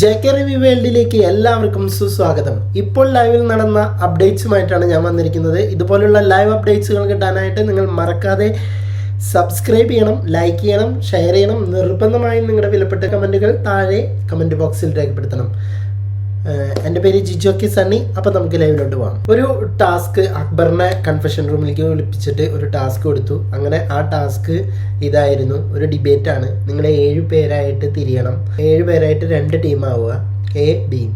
J വേൾഡിലേക്ക് എല്ലാവർക്കും സുസ്വാഗതം. ഇപ്പോൾ ലൈവിൽ നടന്ന അപ്ഡേറ്റ്സുമായിട്ടാണ് ഞാൻ വന്നിരിക്കുന്നത്. ഇതുപോലുള്ള ലൈവ് അപ്ഡേറ്റ്സുകൾ കിട്ടാനായിട്ട് നിങ്ങൾ മറക്കാതെ സബ്സ്ക്രൈബ് ചെയ്യണം ലൈക്ക് ചെയ്യണം ഷെയർ ചെയ്യണം. നിർബന്ധമായും നിങ്ങളുടെ വിലപ്പെട്ട കമന്റുകൾ താഴെ കമന്റ് ബോക്സിൽ രേഖപ്പെടുത്തണം. എന്റെ പേര് ജിജോ കെ സണ്ണി അപ്പം നമുക്ക് ലൈവിലോട്ട് പോകാം ഒരു ടാസ്ക് അക്ബറിനെ കൺഫെഷൻ റൂമിലേക്ക് വിളിപ്പിച്ചിട്ട് ഒരു ടാസ്ക് കൊടുത്തു. അങ്ങനെ ആ ടാസ്ക് ഇതായിരുന്നു ഒരു ഡിബേറ്റാണ്. നിങ്ങൾ ഏഴ് പേരായിട്ട് തിരിയണം. ഏഴ് പേരായിട്ട് രണ്ട് ടീം ആവുക. എ ബി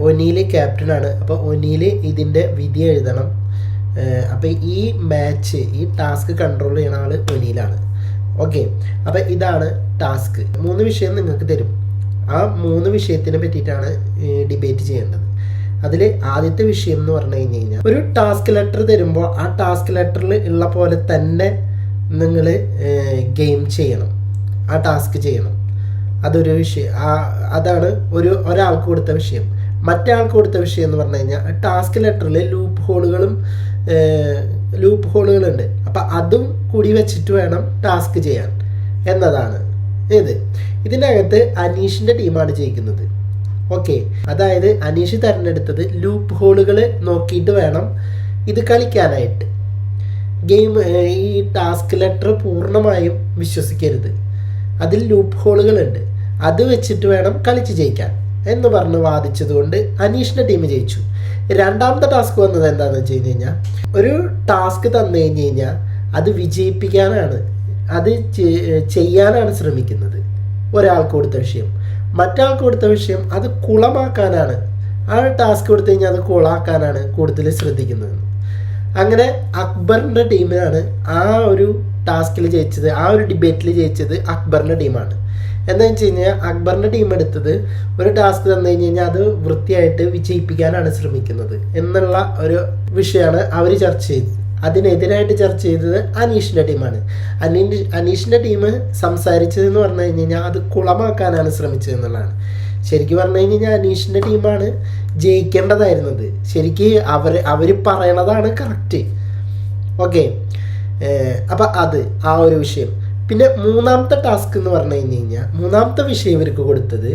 ഒനീൽ ക്യാപ്റ്റനാണ് അപ്പോൾ ഒനിയിൽ ഇതിന്റെ വിധി എഴുതണം. അപ്പോൾ ഈ മാച്ച് ഈ ടാസ്ക് കൺട്രോൾ ചെയ്യണ ആൾ ഒനീലാണ്. ഓക്കെ അപ്പോൾ ഇതാണ് ടാസ്ക്. മൂന്ന് വിഷയം നിങ്ങൾക്ക് തരും. ആ മൂന്ന് വിഷയത്തിനെ പറ്റിയിട്ടാണ് ഡിബേറ്റ് ചെയ്യേണ്ടത്. അതിൽ ആദ്യത്തെ വിഷയം എന്ന് പറഞ്ഞു കഴിഞ്ഞ് കഴിഞ്ഞാൽ ഒരു ടാസ്ക് ലെറ്റർ തരുമ്പോൾ ആ ടാസ്ക് ലെറ്ററിൽ ഉള്ള പോലെ തന്നെ നിങ്ങൾ ഗെയിം ചെയ്യണം. ആ ടാസ്ക് ചെയ്യണം. അതൊരു വിഷയം ആ അതാണ് ഒരു ഒരാൾക്ക് കൊടുത്ത വിഷയം. മറ്റാൾക്ക് കൊടുത്ത വിഷയം എന്ന് പറഞ്ഞു കഴിഞ്ഞാൽ ടാസ്ക് ലെറ്ററിൽ ലൂപ്പ് ഹോളുകളും ലൂപ്പ് ഹോളുകളുണ്ട് അപ്പം അതും കൂടി വെച്ചിട്ട് വേണം ടാസ്ക് ചെയ്യാൻ. എന്നതാണ് ഇത് ഇതിന്റെ അകത്ത് അനീഷിന്റെ ടീമാണ് ജയിക്കുന്നത്. ഓക്കെ. അതായത് അനീഷ് തിരഞ്ഞെടുത്തത് ലൂപ്പ് ഹോളുകൾ നോക്കിയിട്ട് വേണം ഇത് കളിക്കാനായിട്ട്. ഗെയിം ഈ ടാസ്ക് ലെറ്റർ പൂർണമായും വിശ്വസിക്കരുത്. അതിൽ ലൂപ്പ് ഹോളുകളുണ്ട് അത് വെച്ചിട്ട് വേണം കളിച്ച് ജയിക്കാൻ എന്ന് പറഞ്ഞ് വാദിച്ചതുകൊണ്ട് അനീഷിന്റെ ടീം ജയിച്ചു. രണ്ടാമത്തെ ടാസ്ക് വന്നത് എന്താണെന്ന് വെച്ച് കഴിഞ്ഞ് കഴിഞ്ഞാൽ ഒരു ടാസ്ക് തന്നു കഴിഞ്ഞ് കഴിഞ്ഞാൽ അത് വിജയിപ്പിക്കാനാണ് അത് ചെയ്യാനാണ് ശ്രമിക്കുന്നത്. ഒരാൾക്ക് കൊടുത്ത വിഷയം. മറ്റാൾക്ക് കൊടുത്ത വിഷയം അത് കുളമാക്കാനാണ്. ആ ടാസ്ക് കൊടുത്തു കഴിഞ്ഞാൽ അത് കുളമാക്കാനാണ് കൂടുതൽ ശ്രദ്ധിക്കുന്നത്. അങ്ങനെ അക്ബറിന്റെ ടീമിനാണ് ആ ഒരു ടാസ്കിൽ ജയിച്ചത് ആ ഒരു ഡിബേറ്റിൽ ജയിച്ചത് അക്ബറിന്റെ ടീമാണ്. എന്താ വെച്ച് കഴിഞ്ഞാൽ അക്ബറിന്റെ ടീം എടുത്തത് ഒരു ടാസ്ക് തന്നു കഴിഞ്ഞ് കഴിഞ്ഞാൽ അത് വൃത്തിയായിട്ട് വിജയിപ്പിക്കാനാണ് ശ്രമിക്കുന്നത് എന്നുള്ള ഒരു വിഷയമാണ് അവർ ചർച്ച ചെയ്തത് അതിനെതിരായിട്ട് ചർച്ച ചെയ്തത് അനീഷിന്റെ ടീമാണ്. അനീഷ് അനീഷിന്റെ ടീം സംസാരിച്ചതെന്ന് പറഞ്ഞു കഴിഞ്ഞ് കഴിഞ്ഞാൽ അത് കുളമാക്കാനാണ് ശ്രമിച്ചത് എന്നുള്ളതാണ് ശരിക്കും പറഞ്ഞു കഴിഞ്ഞ് കഴിഞ്ഞാൽ അനീഷിന്റെ ടീമാണ് ജയിക്കേണ്ടതായിരുന്നത്. ശരിക്ക് അവർ അവർ പറയണതാണ് കറക്റ്റ് ഓക്കെ അപ്പം അത് ആ ഒരു വിഷയം. പിന്നെ മൂന്നാമത്തെ ടാസ്ക് എന്ന് പറഞ്ഞു കഴിഞ്ഞ് കഴിഞ്ഞാൽ മൂന്നാമത്തെ വിഷയം ഇവർക്ക് കൊടുത്തത്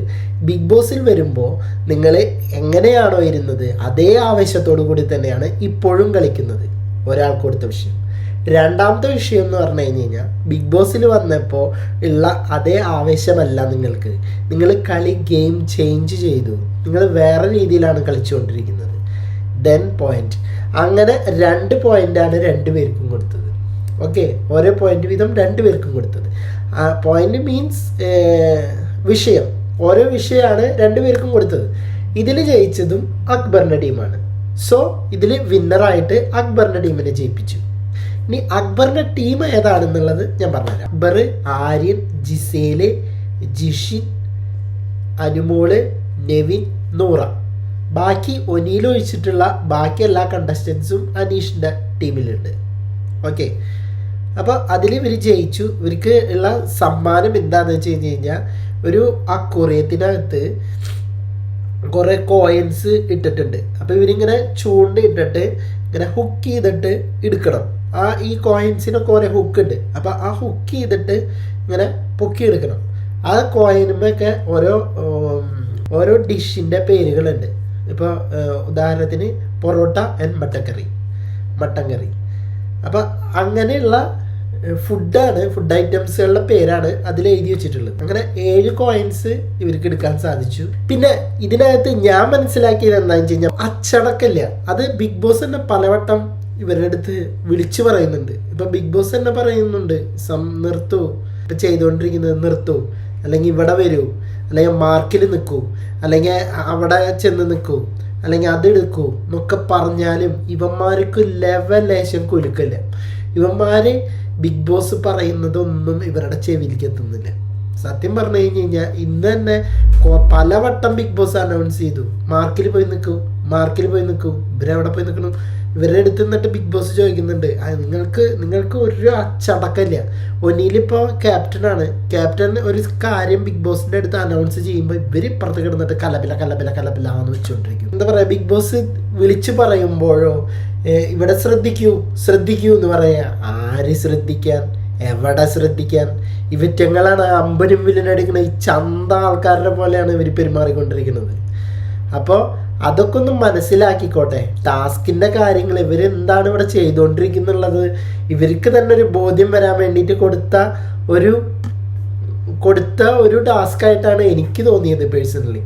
ബിഗ് ബോസിൽ വരുമ്പോൾ നിങ്ങൾ എങ്ങനെയാണോ ഇരുന്നത് അതേ ആവേശത്തോടു കൂടി തന്നെയാണ് ഇപ്പോഴും കളിക്കുന്നത്. ഒരാൾക്ക് കൊടുത്ത വിഷയം. രണ്ടാമത്തെ വിഷയം എന്ന് പറഞ്ഞു കഴിഞ്ഞ് കഴിഞ്ഞാൽ ബിഗ് ബോസിൽ വന്നപ്പോൾ ഉള്ള അതേ ആവേശമല്ല നിങ്ങൾക്ക്. നിങ്ങൾ കളി ഗെയിം ചേഞ്ച് ചെയ്തു. നിങ്ങൾ വേറെ രീതിയിലാണ് കളിച്ചുകൊണ്ടിരിക്കുന്നത്. ദെൻ പോയിന്റ് അങ്ങനെ രണ്ട് പോയിന്റാണ് രണ്ട് പേർക്കും കൊടുത്തത്. ഓക്കെ ഓരോ പോയിന്റ് വീതം രണ്ട് പേർക്കും കൊടുത്തത്. പോയിന്റ് മീൻസ് വിഷയം. ഓരോ വിഷയമാണ് രണ്ട് പേർക്കും കൊടുത്തത്. ഇതിൽ ജയിച്ചതും അക്ബറിന്റെ ടീമാണ് സോ ഇതിൽ വിന്നറായിട്ട് അക്ബറിന്റെ ടീമിനെ ജയിപ്പിച്ചു. ഇനി അക്ബറിന്റെ ടീം ഏതാണെന്നുള്ളത് ഞാൻ പറഞ്ഞുതരാം. അക്ബർ ആര്യൻ ജിസേൽ ജിഷിൻ അനുമോൾ നെവിൻ നൂറ. ബാക്കി ഒനിയിൽ ഒഴിച്ചിട്ടുള്ള ബാക്കി എല്ലാ കണ്ടസ്റ്റൻസും അനീഷിന്റെ ടീമിലുണ്ട് ഓക്കെ അപ്പോൾ അതിൽ ഇവർ ജയിച്ചു. ഇവർക്ക് ഉള്ള സമ്മാനം എന്താണെന്ന് വെച്ച് കഴിഞ്ഞ് കഴിഞ്ഞാൽ ഒരു അക്കുറിയത്തിനകത്ത് കുറേ കോയിൻസ് ഇട്ടിട്ടുണ്ട്. അപ്പോൾ ഇവരിങ്ങനെ ചൂണ്ട ഇട്ടിട്ട് ഇങ്ങനെ ഹുക്ക് ചെയ്തിട്ട് എടുക്കണം. ആ ഈ കോയിൻസിനൊക്കെ ഓരോ ഹുക്ക് ഉണ്ട്. അപ്പോൾ ആ ഹുക്ക് ചെയ്തിട്ട് ഇങ്ങനെ പൊക്കി എടുക്കണം. ആ കോയിനുമൊക്കെ ഓരോ ഓരോ ഡിഷിന്റെ പേരുകളുണ്ട്. ഇപ്പോൾ ഉദാഹരണത്തിന് porotta and mutton curry mutton curry അപ്പോൾ അങ്ങനെയുള്ള ഫുഡാണ് ഫുഡ് ഐറ്റംസുകളുടെ പേരാണ് അതിൽ എഴുതി വെച്ചിട്ടുള്ളത്. അങ്ങനെ ഏഴ് കോയിൻസ് ഇവർക്ക് എടുക്കാൻ സാധിച്ചു. പിന്നെ ഇതിനകത്ത് ഞാൻ മനസ്സിലാക്കിയത് എന്താണെന്ന് വെച്ച് കഴിഞ്ഞാൽ അച്ചടക്കമില്ല. അത് ബിഗ് ബോസ് തന്നെ പലവട്ടം ഇവരുടെ അടുത്ത് വിളിച്ചു പറയുന്നുണ്ട്. ഇപ്പൊ ബിഗ് ബോസ് തന്നെ പറയുന്നുണ്ട് സം നിർത്തൂ. ഇപ്പൊ ചെയ്തുകൊണ്ടിരിക്കുന്നത് നിർത്തൂ. അല്ലെങ്കിൽ ഇവിടെ വരൂ. അല്ലെങ്കിൽ മാർക്കിൽ നിൽക്കൂ. അല്ലെങ്കിൽ അവിടെ ചെന്ന് നിൽക്കൂ. അല്ലെങ്കിൽ അതെടുക്കൂ എന്നൊക്കെ പറഞ്ഞാലും ഇവന്മാർക്ക് ലെവലേശം കൊടുക്കില്ല ഇവന്മാര് ബിഗ് ബോസ് പറയുന്നതൊന്നും ഇവരുടെ ചെവിയിലേക്ക് എത്തുന്നില്ല. സത്യം പറഞ്ഞു കഴിഞ്ഞ് കഴിഞ്ഞാൽ ഇന്ന് തന്നെ പലവട്ടം ബിഗ് ബോസ് അനൗൺസ് ചെയ്തു. മാർക്കിൽ പോയി നിൽക്കൂ മാർക്കിൽ പോയി നിൽക്കൂ. ഇവരെവിടെ പോയി നിൽക്കണം? ഇവരുടെ അടുത്ത് നിന്നിട്ട് ബിഗ് ബോസ് ചോദിക്കുന്നുണ്ട്. "ആ, നിങ്ങൾക്ക് നിങ്ങൾക്ക് ഒരു അച്ചടക്കമില്ല. ഒന്നിലിപ്പോൾ ക്യാപ്റ്റനാണ് ക്യാപ്റ്റൻ ഒരു കാര്യം ബിഗ് ബോസിന്റെ അടുത്ത് അനൗൺസ് ചെയ്യുമ്പോൾ ഇവർ ഇപ്പുറത്ത് കിടന്നിട്ട് കലപില കലപില കലപില എന്ന് വെച്ചുകൊണ്ടിരിക്കും എന്താ പറയുക ബിഗ് ബോസ് വിളിച്ചു പറയുമ്പോഴോ ഇവിടെ ശ്രദ്ധിക്കൂ ശ്രദ്ധിക്കൂ എന്ന് പറയാ. ആര് ശ്രദ്ധിക്കാൻ? എവിടെ ശ്രദ്ധിക്കാൻ? ഇവറ്റങ്ങളാണ് അമ്പരും വില്ലനടിക്കുന്ന ഈ ചന്ത ആൾക്കാരുടെ പോലെയാണ് ഇവർ പെരുമാറിക്കൊണ്ടിരിക്കുന്നത്. അപ്പോൾ അതൊക്കെ ഒന്ന് മനസ്സിലാക്കിക്കോട്ടെ. ടാസ്കിന്റെ കാര്യങ്ങൾ ഇവർ എന്താണ് ഇവിടെ ചെയ്തുകൊണ്ടിരിക്കുന്നുള്ളത് ഇവർക്ക് തന്നെ ഒരു ബോധ്യം വരാൻ വേണ്ടിയിട്ട് കൊടുത്ത ഒരു കൊടുത്ത ഒരു ടാസ്ക് ആയിട്ടാണ് എനിക്ക് തോന്നിയത് പേഴ്സണലി.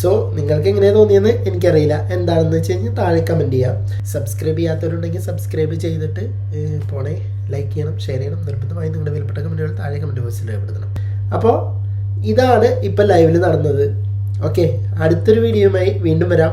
സോ നിങ്ങൾക്ക് എങ്ങനെ തോന്നിയെന്ന് എനിക്കറിയില്ല. എന്താണെന്ന് വെച്ച് കഴിഞ്ഞാൽ താഴെ കമന്റ് ചെയ്യാം. സബ്സ്ക്രൈബ് ചെയ്യാത്തവരുണ്ടെങ്കിൽ സബ്സ്ക്രൈബ് ചെയ്തിട്ട് പോണേ. ലൈക്ക് ചെയ്യണം ഷെയർ ചെയ്യണം നിർബന്ധമായി നിങ്ങളുടെ വിലപ്പെട്ട കമന്റുകൾ താഴെ കമന്റ് ബോക്സിൽ രേഖപ്പെടുത്തണം. അപ്പോൾ ഇതാണ് ഇപ്പം ലൈവിൽ നടന്നത്. ഓക്കെ അടുത്തൊരു വീഡിയോയുമായി വീണ്ടും വരാം.